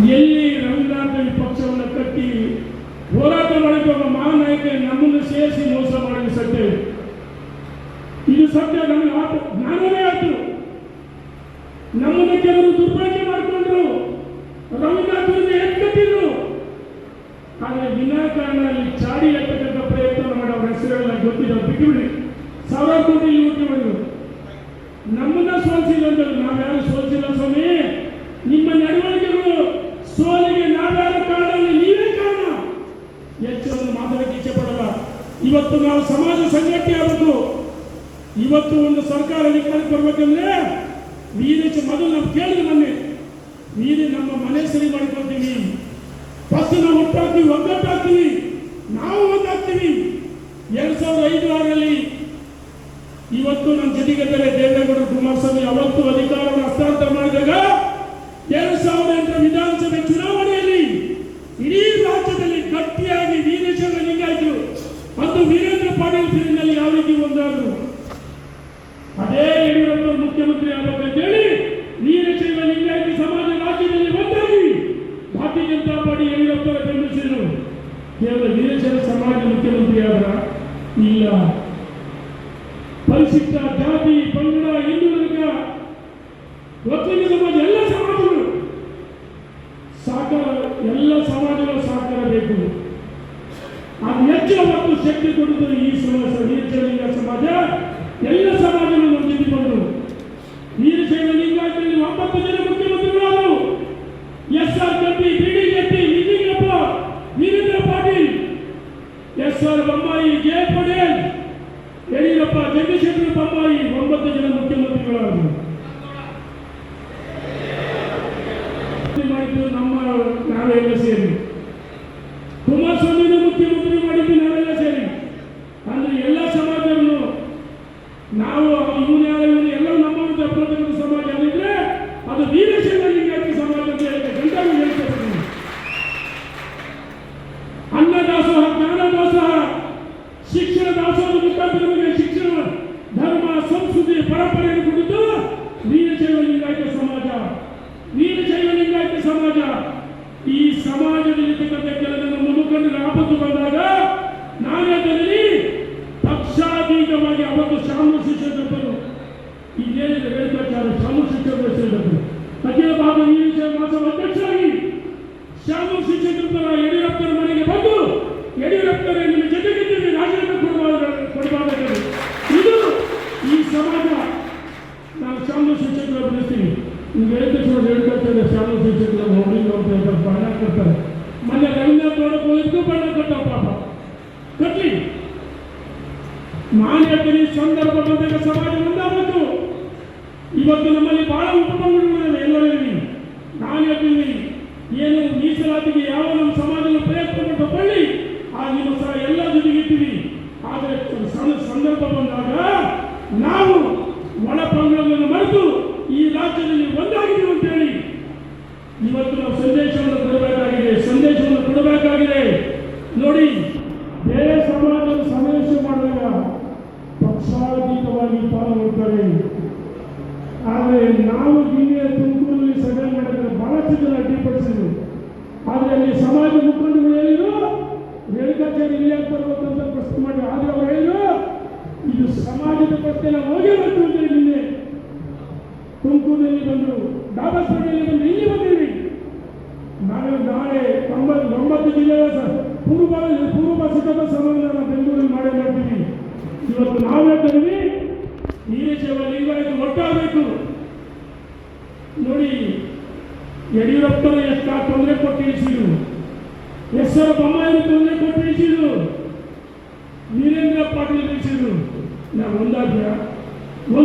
ಎಲ್ಲಿ ರವೀಂದ್ರನಾಥ್ ಪಕ್ಷವನ್ನು ಕಟ್ಟಿ ಹೋರಾಟ ಮಾಡಿದ ಒಬ್ಬ ಮಹಾನಾಯಕ ನಮ್ಮನ್ನು ಸೇರಿಸಿ ಮೋಸ ಮಾಡಿದ ಸತ್ಯ ಇದು. ಸತ್ಯ ನಮಗೆ ಆತ ಜ್ಞಾನವೇ ಆಯ್ತು. ನಮ್ಮನ್ನು ಕೆಲವರು ದುರ್ಬಳಕೆ ಮಾಡಿಕೊಂಡ್ರು. ರವೀಂದ್ರನಾಥ್ ಎತ್ಕಟ್ಟಿದ್ರು. ಆದರೆ ವಿನಾಕಾರಣ ಅಲ್ಲಿ ಚಾಡಿ ಎತ್ತಕ್ಕಂಥ ಪ್ರಯತ್ನ ಮಾಡಿ ಅವರ ಹೆಸರುಗಳನ್ನ ಗೊತ್ತಿಲ್ಲ ಬಿಟ್ಟುಬಿಡಿ ಸಾವಿರಾರು ಕೋಟಿ ಯುವಕ ಮಾಡಿದ್ರು. ನಮ್ಮನ್ನ ಸೋಲಿಸಿದಂತರು ಇವತ್ತು ನಾವು ಸಮಾಜ ಸಂಘಟನೆ ಆಗಬೇಕು. ಇವತ್ತು ಒಂದು ಸರ್ಕಾರ ಅಧಿಕಾರಕ್ಕೆ ಬರ್ಬೇಕಂದ್ರೆ ವೀರೇಶ ಮೊದಲು ನಾವು ಕೇಳಿದ್ರು ಮೊನ್ನೆ. ವೀರೆ ನಮ್ಮ ಮನೆ ಸರಿ ಮಾಡ್ಕೊಳ್ತೀವಿ. ಫಸ್ಟ್ ನಾವು ಒಟ್ಟಾಗ್ತೀವಿ ಒಗ್ಗಟ್ಟಾಗ್ತೀವಿ ನಾವು ಒಂದಾಗ್ತೀವಿ. ಎರಡ್ ಸಾವಿರದ ಐದು ಆರಲ್ಲಿ ಇವತ್ತು ನಮ್ಮ ಜೊತೆಗಿದ್ದಾರೆ ದೇವೇಗೌಡರು ಕುಮಾರಸ್ವಾಮಿ ಅವತ್ತು ಅಧಿಕಾರವನ್ನು ಹಸ್ತಾಂತರ ಮಾಡಿದಾಗ ಎರಡ್ ಸಾವಿರದ ಎಂಟರ ವಿಧಾನಸಭೆ ಚುನಾವಣೆಯಲ್ಲಿ ಇಡೀ ರಾಜ್ಯದಲ್ಲಿ ಗಟ್ಟಿಯಾಗಿ ವೀರೇಶ್ವರ ಲಿಂಗಾಯ್ತು ಮತ್ತು ವೀರೇಂದ್ರ ಪಾಟೀಲ್ ಫೀಲ್ಡ್ನಲ್ಲಿ ಯಾವ ರೀತಿ ಒಂದಾದ್ರು? ಅದೇ ಯಡಿಯೂರಪ್ಪ ಮುಖ್ಯಮಂತ್ರಿ ಆಗಬೇಕಂತ ಹೇಳಿ ವೀರಶೈವ ಲಿಂಗಾಯತಿ ಸಮಾಜ ರಾಜ್ಯದಲ್ಲಿ ಒಂದಾಗಿ. ಭಾರತೀಯ ಜನತಾ ಪಾರ್ಟಿ ಯಡಿಯೂರಪ್ಪ ಬೆಂಬಲಿಸಿದರು ಕೇವಲ ನೀರಜನ ಸಮಾಜ ಮುಖ್ಯಮಂತ್ರಿ ಆದ್ರ ಇಲ್ಲ. ಪರಿಶಿಷ್ಟ ಜಾತಿ, ಪಂಗಡ ಹಿಂದುಳಿದ ಒಕ್ಕಲಿಗ ಸಮಾಜ, ಎಲ್ಲ ಸಮಾಜಗಳು ಸಾಕಾರ, ಎಲ್ಲ ಸಮಾಜಗಳು ಸಹಕಾರ ಬೇಕು ಹೆಚ್ಚು ಮತ್ತು ಶಕ್ತಿ ಕೊಡುತ್ತದೆ ಈ ಸಮಾಜ ಸಮಾಜ, ಎಲ್ಲ ಸಮಾಜವನ್ನು ಹೊಂದಿಕೊಂಡು ವೀರಶೈವ ಲಿಂಗಾಯತದಲ್ಲಿ ಒಂಬತ್ತು ಜನ ಮುಖ್ಯಮಂತ್ರಿಗಳಾದರು. S R Kanthi B D Jatti Nijalingappa Veerendra Patil. S R Bommai, J. Yediyurappa, Chandrashekhara Bommai, ಒಂಬತ್ತು ಜನ ಮುಖ್ಯಮಂತ್ರಿಗಳಾದರು. ಮಾಡಿದ್ದು ನಮ್ಮ ನಾವೆಲ್ಲ ಸೇರಿ ಕುಮಾರಸ್ವಾಮಿನ ಮುಖ್ಯಮಂತ್ರಿ ಮಾಡಿದ್ದು ನಾವೆಲ್ಲ ಸೇರಿ ಅಂದ್ರೆ ಎಲ್ಲ ಸಮಾಜವನ್ನು ನಾವು ಇವನು ಯಾರು ಇವನು ಎಲ್ಲ ನಮ್ಮವರು ತಪ್ಪತಕ್ಕಂಥ ಸಮಾಜ ಆಗಿದ್ರೆ ಅದು ವೀರಶೈವ ಲಿಂಗಾಯತ ಸಮಾಜ ಅಂತ ಹೇಳಿ ಗಂಟಾಗಿ ಹೇಳ್ತಾರೆ ಅನ್ನ ದಾಸೋಹ ಜ್ಞಾನ ದಾಸೋಹ ಶಿಕ್ಷಣ ದಾಸೋಹದ ಮುಖಾಂತರ ಶಿಕ್ಷಣ, ಧರ್ಮ, ಸಂಸ್ಕೃತಿ, ಪರಂಪರೆಯನ್ನು ಕುರಿತು ವೀರಶೈವ ಲಿಂಗಾಯತ ಸಮಾಜ ವೀರಶೈವ ಲಿಂಗಾಯತ ಸಮಾಜ. ಈ ಸಮಾಜದಲ್ಲಿರ್ತಕ್ಕಂಥ ಕೆಲವು ನಮ್ಮ ಮುಖಂಡರ ಆಪತ್ತು ಬಂದಾಗ ನಾನೇ ಅದರಲ್ಲಿ ಪಕ್ಷಾತೀತವಾಗಿ ಅವತ್ತು ಶಾಮು ಶಿಕ್ಷಕರು ಇದೇನಿದೆ ವೇದಾಚಾರ ಶಾಮು ಶಿಕ್ಷಕರು ಹೆಸರಿಡಬೇಕು ಅಖಿಲ ಭಾರತ ವೀರಶೈವ ಮಹಾಸಭಾ ಅಧ್ಯಕ್ಷರಾಗಿ ಶಾಮು ಶಿಕ್ಷಕರ ಯಡಿಯೂರಪ್ಪರ ಮನೆಗೆ ಬಂದು ಯಡಿಯೂರಪ್ಪರೇ ನಿಮ್ಮ ಜೊತೆಗಿದ್ದೀವಿ ರಾಜೀನಾಮೆ ಕೊಡಬಾರ್ದು ಕೊಡಬಾರ್ದು ಇದು ಈ ಸಮಾಜ ನಾವು ಶಾಮು ಶಿಕ್ಷಕರ ಬೆಳೆಸ್ತೀವಿ ನಿಮ್ಗೆ ಹೇಳ್ತಾರೆ ಶಾಲಾ ಶಿಕ್ಷಕರ ಹೋಗಿ ನೋಡ್ತಾರೆ ಬಣ್ಣ ಕೊಡ್ತಾರೆ. ಮೊನ್ನೆ ರವೀಂದ್ರನಾಥ್ ನೋಡಕ್ಕೆ ಬಣ್ಣ ಕೊಟ್ಟ ಪಾಪ. ಕಟ್ಲಿ ನಾನು ಹೇಳ್ತೀನಿ ಸಂದರ್ಭ ಬಂದಾಗ ಸಮಾಜ ಮುಂದಾಗಬೇಕು ಇವತ್ತು ನಮ್ಮಲ್ಲಿ ಬಹಳ ಉಪಕರಣಗಳಿವೆ ಎಲ್ಲರಲ್ಲಿ ನಾನು ಹೇಳ್ತೀನಿ ಏನು ಮೀಸಲಾತಿಗೆ ಯಾವ ನಮ್ಮ ಸಮಾಜದ ಪ್ರಯತ್ನ ಪಟ್ಟು ಬಳ್ಳಿ ಆ ನೀವು ಸಹ ಎಲ್ಲ ಜೊತೆಗಿರ್ತೀವಿ ಆದರೆ ಸಣ್ಣ ಸಂದರ್ಭ ಬಂದಾಗ ನಾವು ಒಳ ಪಂಗಡಗಳನ್ನು ಮರೆತು ಈ ರಾಜ್ಯದಲ್ಲಿ ಒಂದಾಗಿದ್ದೀವಿ ಅಂತ ಹೇಳಿ ಇವತ್ತು ನಾವು ಸಂದೇಶವನ್ನು ಕೊಡಬೇಕಾಗಿದೆ ಸಂದೇಶವನ್ನು ಕೊಡಬೇಕಾಗಿದೆ. ನೋಡಿ, ಬೇರೆ ಸಮಾಜದ ಸಮಾವೇಶ ಮಾಡಿದಾಗ ಪಕ್ಷಾತೀತವಾಗಿ ಪಾಲ್ಗೊಳ್ತಾರೆ. ಆದರೆ ನಾವು ಹಿಂದೆ ತುಮಕೂರಲ್ಲಿ ಸಭೆ ಮಾಡಿದ್ರೆ ಬಹಳಷ್ಟು ಜನ ಅಡ್ಡಿಪಡಿಸಿದ್ರು. ಆದರೆ ಅಲ್ಲಿ ಸಮಾಜ ಮುಖಂಡರು ಹೇಳಿದ್ರು ರೇಣುಕಾಚಾರ್ಯ ಇಲ್ಲಿ ಪ್ರಸ್ತುತ ಪ್ರಶ್ನೆ ಮಾಡಿ ಆದರೆ ಅವರು ಹೇಳಿದ್ರು, ಇದು ಸಮಾಜದ ಪ್ರಶ್ನೆ ನಾವು ಹೋಗೇ ಬರ್ತೀವಿ ಅಂತ ನಿನ್ನೆ ತುಮಕೂರಿನಲ್ಲಿ ಬಂದರು ದಾಬಾಸ್ಪೇಟೆಯಲ್ಲಿ ಬಂದು ಇಲ್ಲಿ ಬಂದಿರಿ ನಾಳೆ ನಾಳೆ ತೊಂಬತ್ತು ಒಂಬತ್ತು ಜಿಲ್ಲೆಯ ಪೂರ್ವ ಪೂರ್ವ ಸಿದ್ಧತಾ ಸಮಾಧಾನ ಬೆಂಗಳೂರಲ್ಲಿ ಮಾಡೇ ಮಾಡ್ತೀವಿ ಇವತ್ತು ನಾವು ಹೇಳ್ತೀವಿ ವಿಷಯವಾಗಿ ಲಿಂಗಾಯತ ಒಟ್ಟಾಗಬೇಕು. ನೋಡಿ ಯಡಿಯೂರಪ್ಪನ ಎಷ್ಟು ತೊಂದರೆ ಕೊಟ್ಟು ಇಳಿಸಿದ್ರು. ಎಸ್ ಆರ್ ಬೊಮ್ಮಾಯಿ ತೊಂದರೆ ಕೊಟ್ಟು ಇಳಿಸಿದ್ರು. ವೀರೇಂದ್ರ ಪಾಟೀಲ್ ಇಳಿಸಿದ್ರು. ನಾವು ಒಂದಾದ್ಯ?